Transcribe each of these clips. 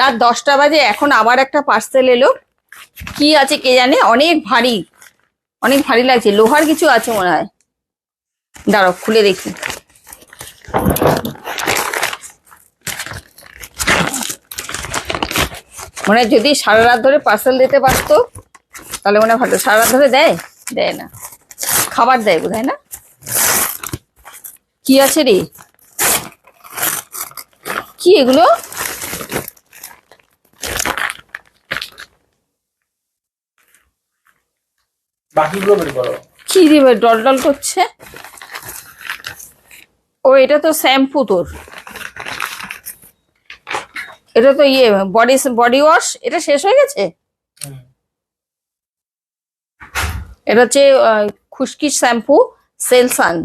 রাত দশটা বাজে, এখন আবার একটা পার্সেল এলো। কি আছে কে জানে? অনেক ভারী। অনেক ভারী লাগছে। লোহার কিছু আছে মনে হয়। দাঁড়াও, খুলে দেখি। মনে যদি সারা রাত ধরে পার্সেল দিতে পারতো, তাহলে মনে হয় ভালো। সারা রাত ধরে দেয়? দেয় না। খাবার দেয় বোধ না? কি আছে রে? কি এগুলো? বাকিগুলো বের করো। কি দিবে ডল ডল করছে? ও এটা তো শ্যাম্পু তোর। এটা তো ইয়ে বডি বডি ওয়াশ এটা শেষ হয়ে গেছে? এটা হচ্ছে আহ, খুশকি শ্যাম্পু সেলসান।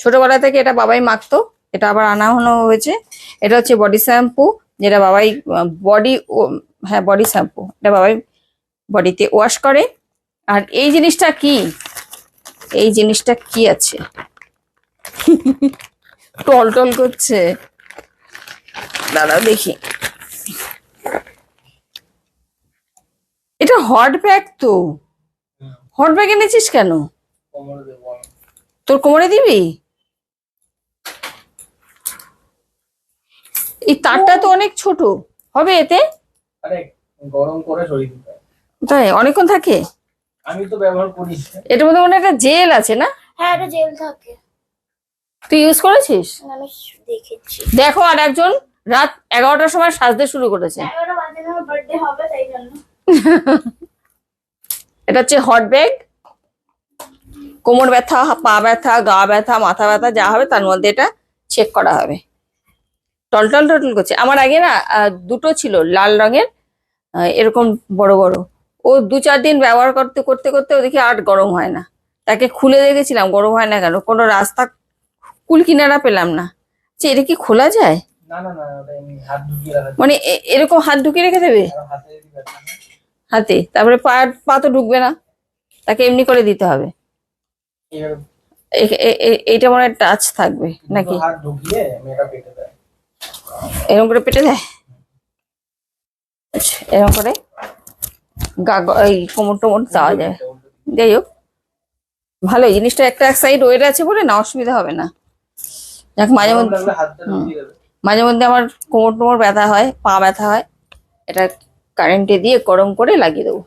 ছোটবেলা থেকে এটা বাবাই মাখতো এটা আবার আনা হনো হয়েছে। এটা হচ্ছে বডি শ্যাম্পু যেটা বাবাই বডি হ্যাঁ বডি শ্যাম্পু। এটা বাবাই বডিতে ওয়াশ করে। আর এই জিনিসটা কি? এই জিনিসটা কি আছে? টল টল করছে। দাঁড়াও দেখি। এটা হট ব্যাগ তো। হট ব্যাগ এনেছিস কেন। তোর কোমরে দিবি? এই তারটা তো অনেক ছোট। হবে এতে? গরম করে। তাই অনেকক্ষণ থাকে? আমি তো ব্যবহার করি এটার মধ্যে মনে একটা জেল আছে না? হ্যাঁ এটা জেল থাকে। তুই ইউজ করেছিস? আমি দেখেছি। দেখো আর একজন রাত এগারোটার সময় সাজতে শুরু করেছে। এগারোটা বাজে আমার বার্থডে হবে তাই জন্য। এটা হচ্ছে হট ব্যাগ কোমর ব্যথা পা ব্যথা গা ব্যথা মাথা ব্যথা যা হবে তার মধ্যে এটা চেক করা হবে। টলটল টলটল করছে। আমার আগে না দুটো ছিল লাল রঙের এরকম বড় বড়। ও দু চার দিন ব্যবহার করতে করতে করতে ওদিকে আর গরম হয় না। তাকে খুলে দেখেছিলাম গরম হয় না কেন? কোনো রাস্তা কুল কিনারা পেলাম না। যে এটা কি খোলা যায়। মানে এরকম হাত ঢুকিয়ে রেখে দেবে? হাতে তারপরে পা পা তো ঢুকবে না। তাকে এমনি করে দিতে হবে। এইটা মনে হয় টাচ থাকবে নাকি? এরকম করে পেটে দেয়? এরকম করে গা এই কোমর টোমর চাওয়া যায়। যাই হোক ভালো এই জিনিসটা একটা এক সাইড ওয়েট আছে বলে না অসুবিধা হবে না। যাক মাঝে মধ্যে মাঝে মধ্যে আমার কোমর টোমর ব্যথা হয় পা ব্যথা হয় এটা কারেন্টে দিয়ে গরম করে লাগিয়ে দেবো।